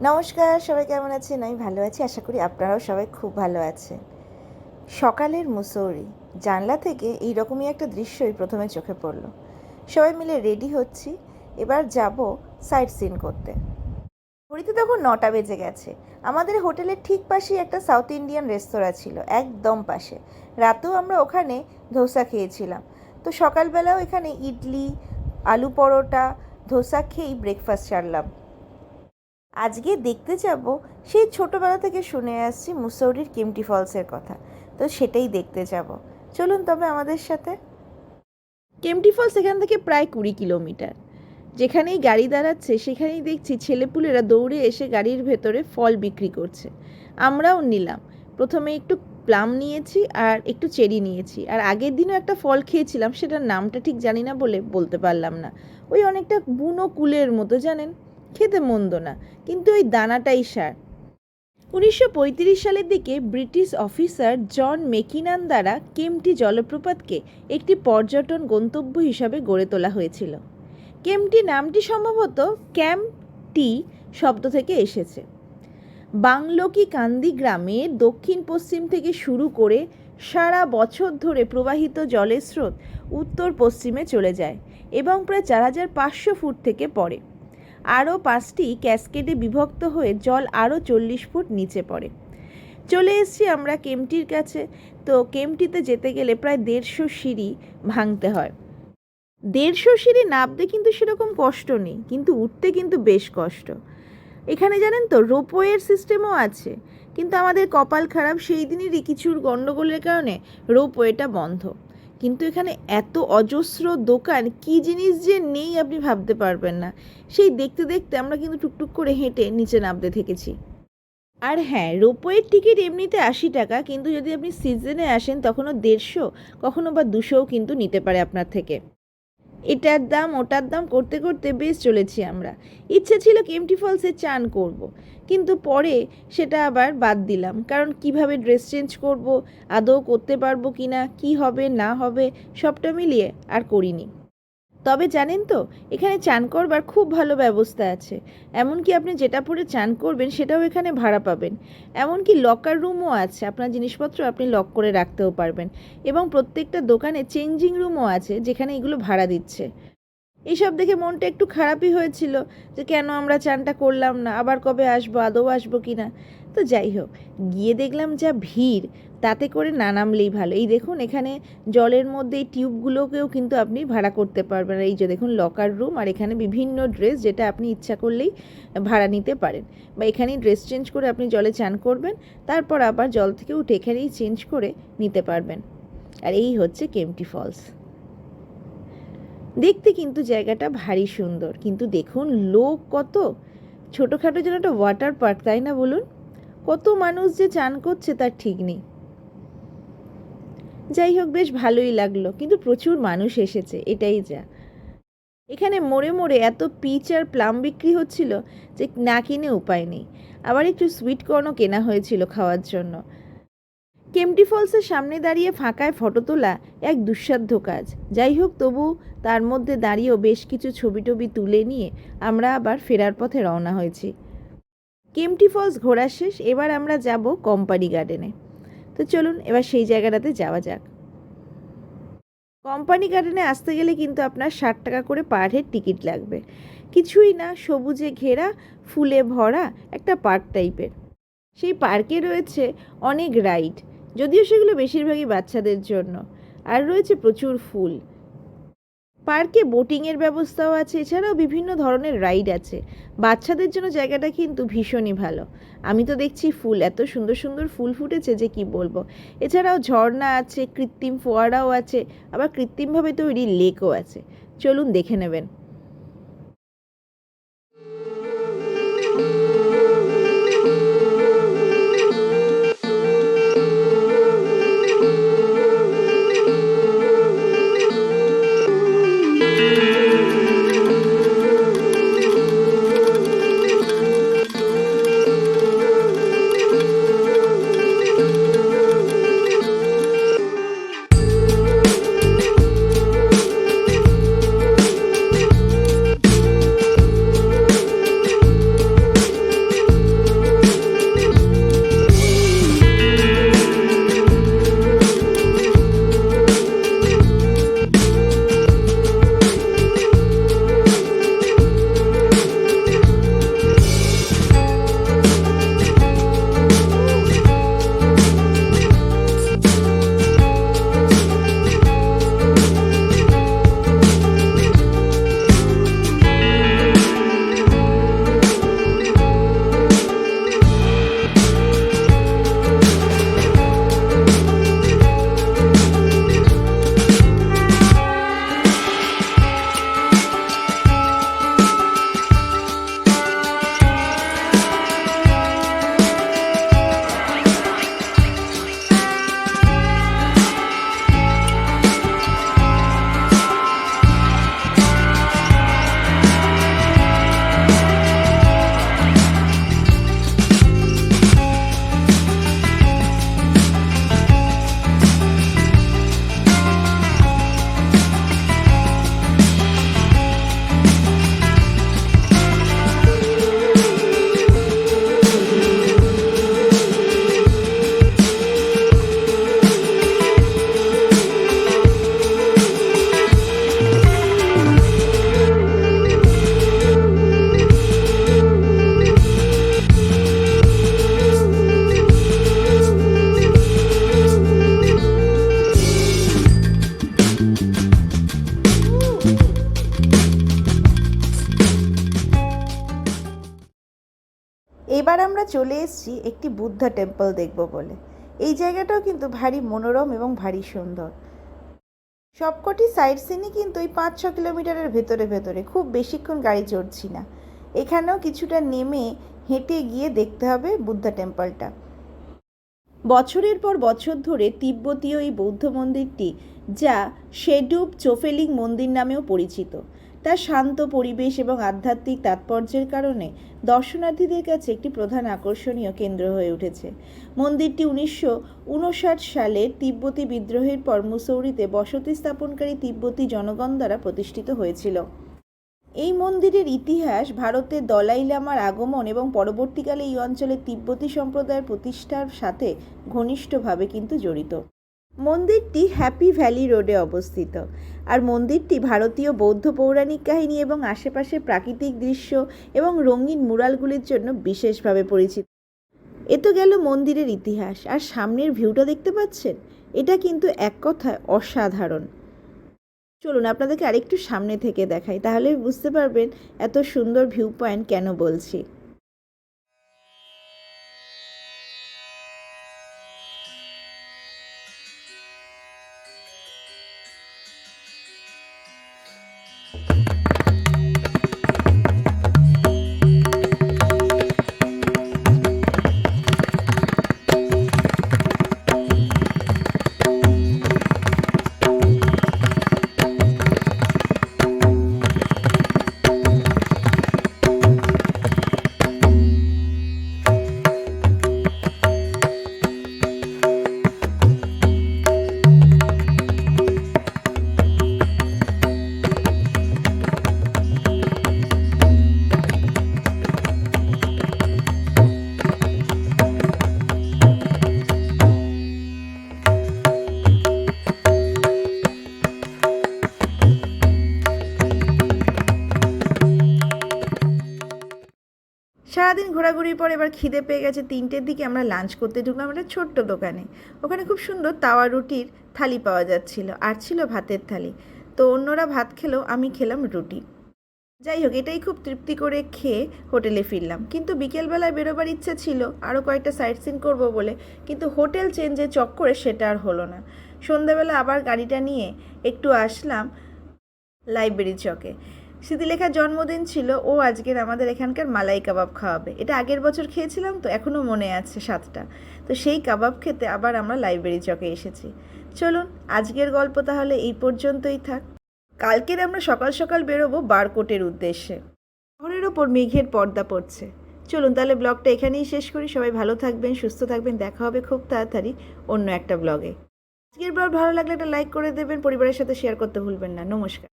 নমস্কার, সবাই কেমন আছেন? আমি ভালো আছি, আশা করি আপনারাও সবাই খুব ভালো আছেন। সকালের মুসৌরি, জানলা থেকে এই রকমই একটা দৃশ্যই প্রথমে চোখে পড়ল। সবাই মিলে রেডি হচ্ছি, এবার যাব সাইট সিন করতে। ঘড়িতে তখন নটা বেজে গেছে। আমাদের হোটেলের ঠিক পাশেই একটা সাউথ ইন্ডিয়ান রেস্তোরাঁ ছিল, একদম পাশে। রাতেও আমরা ওখানে ধোসা খেয়েছিলাম। তো সকালবেলাও এখানে ইডলি, আলু পরোটা, ধোসা খেয়েই ব্রেকফাস্ট সারলাম। আজকে দেখতে যাব সেই ছোটোবেলা থেকে শুনে আসছি মুসৌরির কিমটি ফলসের কথা। তো সেটাই দেখতে যাব। চলুন তবে আমাদের সাথে। কেমটি ফলস এখান থেকে প্রায় কুড়ি কিলোমিটার। যেখানেই গাড়ি দাঁড়াচ্ছে, সেখানেই দেখছি ছেলেপুলেরা দৌড়ে এসে গাড়ির ভেতরে ফল বিক্রি করছে। আমরাও নিলাম। প্রথমে একটু প্লাম নিয়েছি আর একটু চেরি নিয়েছি। আর আগের দিনও একটা ফল খেয়েছিলাম, সেটার নামটা ঠিক জানি না বলে বলতে পারলাম না। ওই অনেকটা বুনো কুলের মতো, জানেন? খেতে মন্দ না, কিন্তু ওই দানাটাই সার। উনিশশো পঁয়ত্রিশ সালের দিকে ব্রিটিশ অফিসার জন মেকিনান দ্বারা কেমটি জলপ্রপাতকে একটি পর্যটন গন্তব্য হিসাবে গড়ে তোলা হয়েছিল। কেমটি নামটি সম্ভবত ক্যাম্প টি শব্দ থেকে এসেছে। বাংলোকি কান্দি গ্রামের দক্ষিণ পশ্চিম থেকে শুরু করে সারা বছর ধরে প্রবাহিত জলের স্রোত উত্তর পশ্চিমে চলে যায় এবং প্রায় চার হাজার পাঁচশো ফুট থেকে পড়ে। আরও পাঁচটি ক্যাসকেডে বিভক্ত হয়ে জল আরও চল্লিশ ফুট নিচে পড়ে। চলে এসেছি আমরা কেমটির কাছে। তো কেমটিতে যেতে গেলে প্রায় দেড়শো সিঁড়ি ভাঙতে হয়। দেড়শো সিঁড়ি নামতে কিন্তু সেরকম কষ্ট নেই, কিন্তু উঠতে কিন্তু বেশ কষ্ট। এখানে জানেন তো, রোপওয়ের সিস্টেমও আছে, কিন্তু আমাদের কপাল খারাপ, সেই দিনেরই কিছুর গণ্ডগোলের কারণে রোপওয়েটা বন্ধ। কিন্তু এখানে এত অজস্র দোকান, কি জিনিস যে নেই আপনি ভাবতে পারবেন না। সেই দেখতে দেখতে আমরা কিন্তু টুকটুক করে হেঁটে নিচে নামতে থেকেছি। আর হ্যাঁ রোপওয়ের টিকিট এমনিতে আশি টাকা, কিন্তু যদি আপনি সিজনে আসেন তখনও দেড়শো, কখনো বা দুশোও কিন্তু নিতে পারে আপনার থেকে। এটার দাম, ওটার দাম করতে করতে বেশ চলেছি আমরা ইচ্ছে ছিল কেমটি ফলসে চান করব। কিন্তু পরে সেটা আবার বাদ দিলাম কারণ কীভাবে ড্রেস চেঞ্জ করব, আদৌ করতে পারব কি না কী হবে, না হবে, সবটা মিলিয়ে আর করিনি তবে জানেন তো, এখানে চান করবার খুব ভালো ব্যবস্থা আছে। এমনকি আপনি যেটা পরে চান করবেন, সেটাও এখানে ভাড়া পাবেন। এমনকি লকার রুমও আছে, আপনার জিনিসপত্র আপনি লক করে রাখতেও পারবেন। এবং প্রত্যেকটা দোকানে চেঞ্জিং রুমও আছে, যেখানে এগুলো ভাড়া দিচ্ছে। এইসব দেখে মনটা একটু খারাপই হয়েছিল যে কেন আমরা চানটা করলাম না, আবার কবে আসব, আদৌ আসব কি না তো যাই হোক, গিয়ে দেখলাম যা ভিড়, তাতে করে না নামলেই ভালো। এই দেখুন, এখানে জলের মধ্যে এই টিউবগুলোকেও কিন্তু আপনি ভাড়া করতে পারবেন। এই যে দেখুন লকার রুম আর এখানে বিভিন্ন ড্রেস যেটা আপনি ইচ্ছা করলেই ভাড়া নিতে পারেন। বা এখানেই ড্রেস চেঞ্জ করে আপনি জলে চান করবেন, তারপর আবার জল থেকে উঠে এখানেই চেঞ্জ করে নিতে পারবেন। আর এই হচ্ছে কেমটি ফলস দেখতে কিন্তু জায়গাটা ভারী সুন্দর, কিন্তু দেখুন, লোক কত। ছোটোখাটো যেন একটা ওয়াটার পার্ক তাই না বলুন? কত মানুষ যে চান করছে তার ঠিক নেই। যাই হোক, বেশ ভালোই লাগল, কিন্তু প্রচুর মানুষ এসেছে, এটাই যা। এখানে মোড়ে মোড়ে এত পিচ আর প্লাম বিক্রি হচ্ছিল যে না কিনে উপায় নেই। আবার একটু সুইট কর্নও কেনা হয়েছিল খাওয়ার জন্য। কেমটি ফলসের সামনে দাঁড়িয়ে ফাঁকায় ফটো তোলা এক দুঃসাধ্য কাজ। যাই হোক, তবু তার মধ্যে দাঁড়িয়েও বেশ কিছু ছবি টবি তুলে নিয়ে আমরা আবার ফেরার পথে রওনা হয়েছি। কেমটি ফলস ঘোরা শেষ? এবার আমরা যাব কোম্পানি গার্ডেনে। তো চলুন, এবার সেই জায়গাটাতে যাওয়া যাক। কোম্পানি গার্ডেনে আসতে গেলে কিন্তু আপনার ষাট টাকা করে পার হেড টিকিট লাগবে। কিছুই না, সবুজে ঘেরা, ফুলে ভরা, একটা পার্ক টাইপের। সেই পার্কে রয়েছে অনেক রাইড, যদিও সেগুলো বেশিরভাগই বাচ্চাদের জন্য। আর রয়েছে প্রচুর ফুল। পার্কে বোটিংয়ের ব্যবস্থাও আছে, এছাড়াও বিভিন্ন ধরনের রাইড আছে। বাচ্চাদের জন্য জায়গাটা কিন্তু ভীষণই ভালো। আমি তো দেখছি ফুল, এত সুন্দর সুন্দর ফুল ফুটেছে যে কি বলব। এছাড়াও ঝর্ণা আছে, কৃত্রিম ফোয়ারাও আছে, আবার কৃত্রিমভাবে তৈরি লেকও আছে। চলুন দেখে নেবেন। Música চলে এসেছি একটি বুদ্ধা টেম্পল দেখব বলে। এই জায়গাটাও কিন্তু ভারী মনোরম এবং ভারী সুন্দর। সবকটি সাইড সিনই কিন্তু ওই পাঁচ ছ কিলোমিটারের ভেতরে ভেতরে, খুব বেশিক্ষণ গাড়ি চড়ছি না। এখানেও কিছুটা নেমে হেঁটে গিয়ে দেখতে হবে বুদ্ধা টেম্পলটা। বছরের পর বছর ধরে তিব্বতীয় এই বৌদ্ধ মন্দিরটি, যা শেডুব চোফেলিং মন্দির নামেও পরিচিত। তার শান্ত পরিবেশ এবং আধ্যাত্মিক তাৎপর্যের কারণে দর্শনার্থীদের কাছে একটি প্রধান আকর্ষণীয় কেন্দ্র হয়ে উঠেছে। মন্দিরটি উনিশশো উনষাট সালের তিব্বতী বিদ্রোহের পর মুসৌরিতে বসতি স্থাপনকারী তিব্বতী জনগণ দ্বারা প্রতিষ্ঠিত হয়েছিল। এই মন্দিরের ইতিহাস ভারতের দলাই লামার আগমন এবং পরবর্তীকালে এই অঞ্চলে তিব্বতী সম্প্রদায়ের প্রতিষ্ঠার সাথে ঘনিষ্ঠভাবে কিন্তু জড়িত। মন্দিরটি হ্যাপি ভ্যালি রোডে অবস্থিত। আর মন্দিরটি ভারতীয় বৌদ্ধ পৌরাণিক কাহিনী এবং আশেপাশে প্রাকৃতিক দৃশ্য এবং রঙিন মুরালগুলির জন্য বিশেষভাবে পরিচিত। এ তো গেল মন্দিরের ইতিহাস। আর সামনের ভিউটা দেখতে পাচ্ছেন? এটা কিন্তু এক কথায় অসাধারণ। চলুন আপনাদেরকে আরেকটু সামনে থেকে দেখাই, তাহলে বুঝতে পারবেন এত সুন্দর ভিউ পয়েন্ট কেন বলছি। সারাদিন ঘোরাঘুরির পর এবার খিদে পেয়ে গেছে তিনটের দিকে আমরা লাঞ্চ করতে ঢুকলাম একটা ছোট্ট দোকানে। ওখানে খুব সুন্দর তাওয়া রুটির থালি পাওয়া যাচ্ছিল আর ছিল ভাতের থালি। তো অন্যরা ভাত খেলেও আমি খেলাম রুটি। যাই হোক, এটাই খুব তৃপ্তি করে খেয়ে হোটেলে ফিরলাম। কিন্তু বিকেলবেলায় বেরোবার ইচ্ছে ছিল আরও কয়েকটা সাইট সিন করব বলে। কিন্তু হোটেল চেঞ্জে চক্করে সেটা আর হলো না। সন্ধ্যাবেলা আবার গাড়িটা নিয়ে একটু আসলাম লাইব্রেরি চকে। স্মৃতিলেখার জন্মদিন ছিল, ও আজকের আমাদের এখানকার মালাই কাবাব খাওয়াবে। এটা আগের বছর খেয়েছিলাম তো এখনও মনে আছে সাতটা তো সেই কাবাব খেতে আবার আমরা লাইব্রেরি চকে এসেছি। চলুন, আজকের গল্প তাহলে এই পর্যন্তই থাক। কালকের আমরা সকাল সকাল বেরোবো বারকোটের উদ্দেশ্যে। শহরের ওপর মেঘের পর্দা পড়ছে। চলুন তাহলে ব্লগটা এখানেই শেষ করি। সবাই ভালো থাকবেন, সুস্থ থাকবেন, দেখা হবে খুব তাড়াতাড়ি অন্য একটা ব্লগে। আজকের ব্লগ ভালো লাগলে একটা লাইক করে দেবেন, পরিবারের সাথে শেয়ার করতে ভুলবেন না। নমস্কার।